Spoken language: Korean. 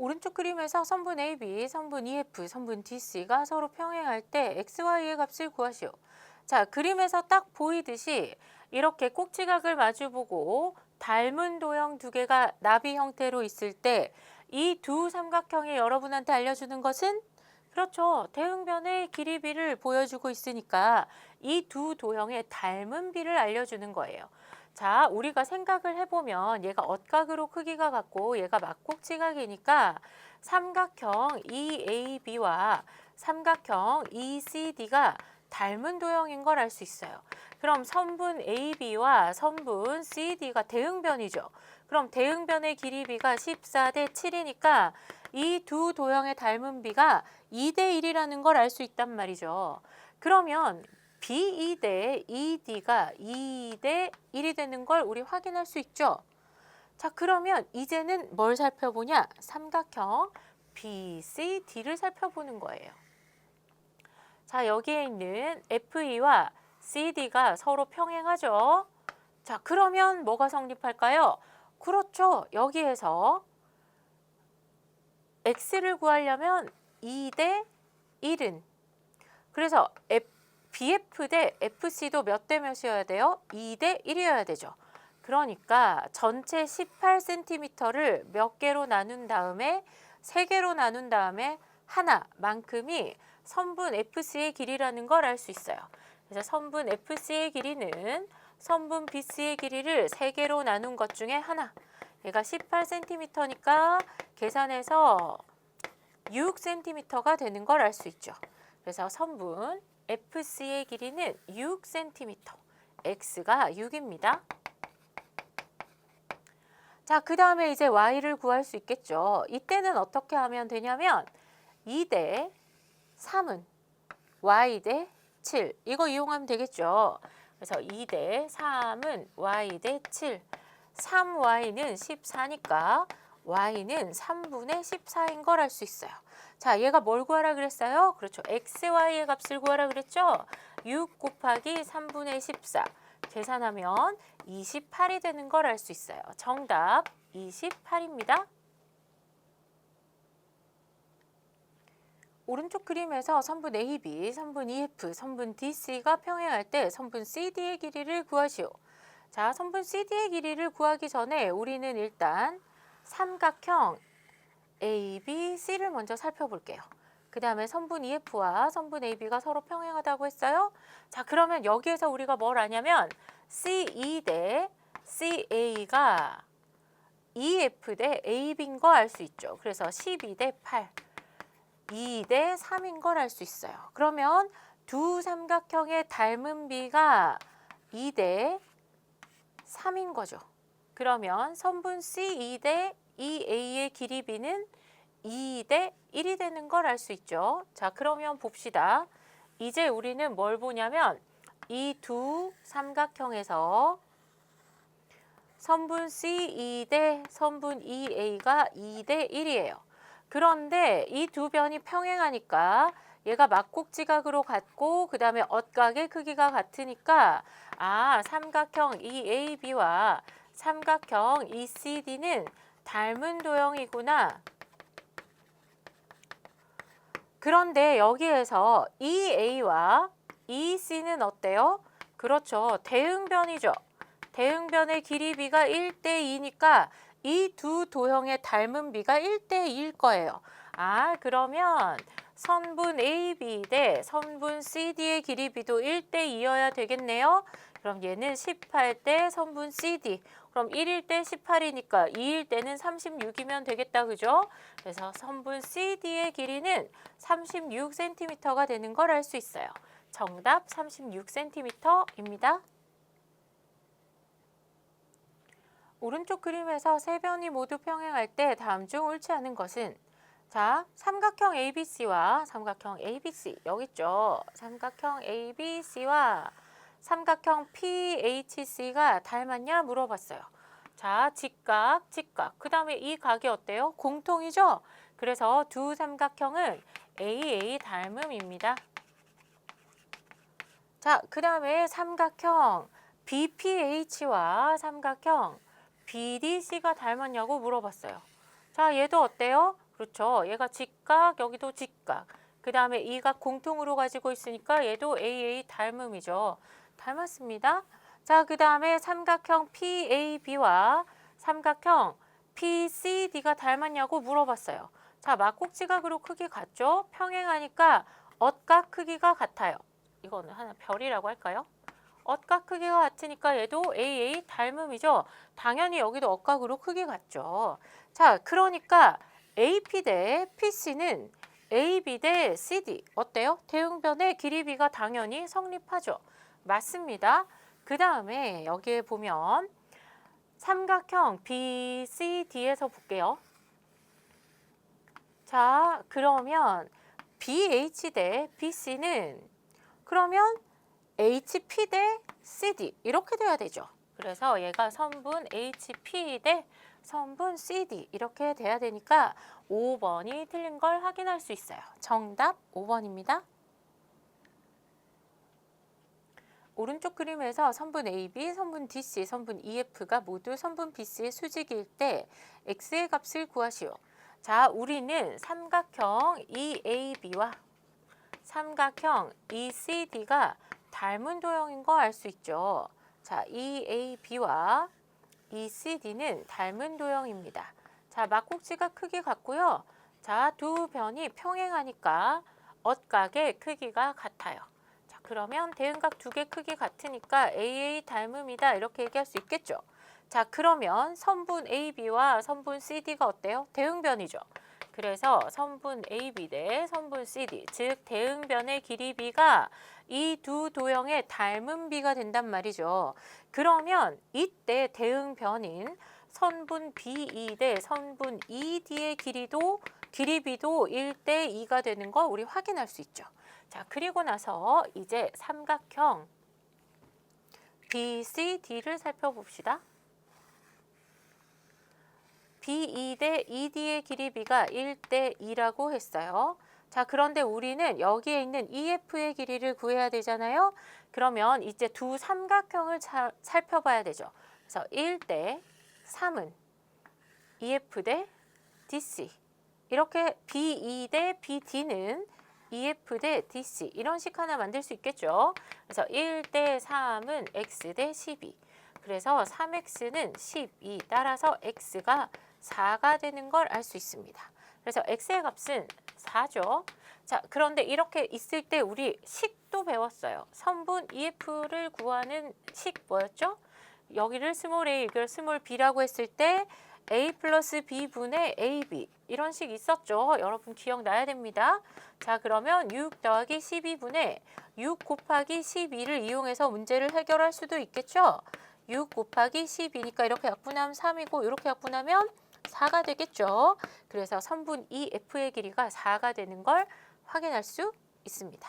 오른쪽 그림에서 선분 AB, 선분 EF, 선분 DC가 서로 평행할 때 XY의 값을 구하시오. 자, 그림에서 딱 보이듯이 이렇게 꼭지각을 마주보고 닮은 도형 두 개가 나비 형태로 있을 때 이 두 삼각형이 여러분한테 알려주는 것은 그렇죠. 대응변의 길이 비를 보여주고 있으니까 이 두 도형의 닮은 비를 알려주는 거예요. 자, 우리가 생각을 해보면 얘가 엇각으로 크기가 같고 얘가 막꼭지각이니까 삼각형 EAB와 삼각형 ECD가 닮은 도형인 걸 알 수 있어요. 그럼 선분 AB와 선분 CD가 대응변이죠. 그럼 대응변의 길이 비가 14대 7이니까 이 두 도형의 닮은 비가 2대 1이라는 걸 알 수 있단 말이죠. 그러면 B2 대 ED가 2대 1이 되는 걸 우리 확인할 수 있죠. 자, 그러면 이제는 뭘 살펴보냐? 삼각형 BCD를 살펴보는 거예요. 자, 여기에 있는 FE와 CD가 서로 평행하죠. 자, 그러면 뭐가 성립할까요? 그렇죠. 여기에서 X를 구하려면 2대 1은 그래서 F, BF 대 FC도 몇 대 몇이어야 돼요? 2 대 1이어야 되죠. 그러니까 전체 18cm를 몇 개로 나눈 다음에 세 개로 나눈 다음에 하나만큼이 선분 FC의 길이라는 걸 알 수 있어요. 그래서 선분 FC의 길이는 선분 BC의 길이를 세 개로 나눈 것 중에 하나. 얘가 18cm니까 계산해서 6cm가 되는 걸 알 수 있죠. 그래서 선분 FC의 길이는 6cm, X가 6입니다. 자, 그 다음에 이제 Y를 구할 수 있겠죠. 이때는 어떻게 하면 되냐면 2대 3은 Y 대 7. 이거 이용하면 되겠죠. 그래서 2대 3은 Y 대 7. 3Y는 14니까 Y는 3분의 14인 걸 알 수 있어요. 자, 얘가 뭘 구하라 그랬어요? 그렇죠. XY의 값을 구하라 그랬죠? 6 곱하기 3분의 14. 계산하면 28이 되는 걸 알 수 있어요. 정답 28입니다. 오른쪽 그림에서 선분 AB, 선분 EF, 선분 DC가 평행할 때 선분 CD의 길이를 구하시오. 자, 선분 CD의 길이를 구하기 전에 우리는 일단 삼각형 ABC를 먼저 살펴볼게요. 그 다음에 선분 EF와 선분 AB가 서로 평행하다고 했어요. 자, 그러면 여기에서 우리가 뭘 아냐면 CE 대 CA가 EF 대 AB인 거 알 수 있죠. 그래서 12 대 8, 2 대 3인 걸 알 수 있어요. 그러면 두 삼각형의 닮은 비가 2 대 3인 거죠. 그러면 선분 CE 대 EA의 길이 비는 2 대 1이 되는 걸 알 수 있죠. 자, 그러면 봅시다. 이제 우리는 뭘 보냐면 이 두 삼각형에서 선분 CE 대 선분 EA가 2 대 1이에요. 그런데 이 두 변이 평행하니까 얘가 막국지각으로 같고 그 다음에 엇각의 크기가 같으니까 아 삼각형 EAB와 삼각형 ECD는 닮은 도형이구나. 그런데 여기에서 EA와 EC는 어때요? 그렇죠. 대응변이죠. 대응변의 길이 비가 1대 2니까 이 두 도형의 닮은 비가 1대 2일 거예요. 아, 그러면 선분 AB 대 선분 CD의 길이 비도 1대 2여야 되겠네요. 그럼 얘는 18대 선분 CD. 그럼 1일 때 18이니까 2일 때는 36이면 되겠다. 그죠? 그래서 선분 CD의 길이는 36cm가 되는 걸 알 수 있어요. 정답 36cm입니다. 오른쪽 그림에서 세 변이 모두 평행할 때 다음 중 옳지 않은 것은 자, 삼각형 ABC와 삼각형 ABC 여기 있죠. 삼각형 ABC와 삼각형 PHC가 닮았냐 물어봤어요. 자, 직각, 직각. 그 다음에 이 각이 어때요? 공통이죠? 그래서 두 삼각형은 AA 닮음입니다. 자, 그 다음에 삼각형 BPH와 삼각형 BDC가 닮았냐고 물어봤어요. 자, 얘도 어때요? 그렇죠. 얘가 직각, 여기도 직각. 그 다음에 이각 공통으로 가지고 있으니까 얘도 AA 닮음이죠. 닮았습니다. 자, 그 다음에 삼각형 PAB와 삼각형 PCD가 닮았냐고 물어봤어요. 자, 막꼭지각으로 크기 같죠? 평행하니까 엇각 크기가 같아요. 이거는 하나 별이라고 할까요? 엇각 크기가 같으니까 얘도 AA 닮음이죠. 당연히 여기도 엇각으로 크기 같죠. 자, 그러니까 AP 대 PC는 AB 대 CD 어때요? 대응변의 길이비가 당연히 성립하죠. 맞습니다. 그 다음에 여기에 보면 삼각형 BCD에서 볼게요. 자, 그러면 BH 대 BC는 그러면 HP 대 CD 이렇게 돼야 되죠. 그래서 얘가 선분 HP 대 선분 CD 이렇게 돼야 되니까 5번이 틀린 걸 확인할 수 있어요. 정답 5번입니다. 오른쪽 그림에서 선분 AB, 선분 DC, 선분 EF가 모두 선분 BC의 수직일 때 x의 값을 구하시오. 자, 우리는 삼각형 EAB와 삼각형 ECD가 닮은 도형인 거 알 수 있죠. 자, EAB와 ECD는 닮은 도형입니다. 자, 막꼭지가 크기 같고요. 자, 두 변이 평행하니까 엇각의 크기가 같아요. 자, 그러면 대응각 두 개 크기 같으니까 AA 닮음이다 이렇게 얘기할 수 있겠죠. 자, 그러면 선분 AB와 선분 CD가 어때요? 대응변이죠. 그래서 선분 AB 대 선분 CD, 즉 대응변의 길이 B가 이 두 도형의 닮은 B가 된단 말이죠. 그러면 이때 대응변인 선분 BE 대 선분 ED의 길이도 길이 B도 1대 2가 되는 거 우리 확인할 수 있죠. 자, 그리고 나서 이제 삼각형 BCD를 살펴봅시다. BE 대 ED의 길이 B가 1대 2라고 했어요. 자, 그런데 우리는 여기에 있는 EF의 길이를 구해야 되잖아요. 그러면 이제 두 삼각형을 차, 살펴봐야 되죠. 그래서 1대 3은 EF 대 DC. 이렇게 BE 대 BD는 EF 대 DC. 이런 식 하나 만들 수 있겠죠. 그래서 1 대 3은 X 대 12. 그래서 3X는 12. 따라서 X가 4가 되는 걸 알 수 있습니다. 그래서 x의 값은 4죠. 자, 그런데 이렇게 있을 때 우리 식도 배웠어요. 선분 EF를 구하는 식 뭐였죠? 여기를 스몰 a 이걸 스몰 b라고 했을 때 a 플러스 b분의 ab 이런 식 있었죠. 여러분 기억나야 됩니다. 자, 그러면 6 더하기 12분의 6 곱하기 12를 이용해서 문제를 해결할 수도 있겠죠. 6 곱하기 12니까 이렇게 약분하면 3이고 이렇게 약분하면 4가 되겠죠. 그래서 선분 EF의 길이가 4가 되는 걸 확인할 수 있습니다.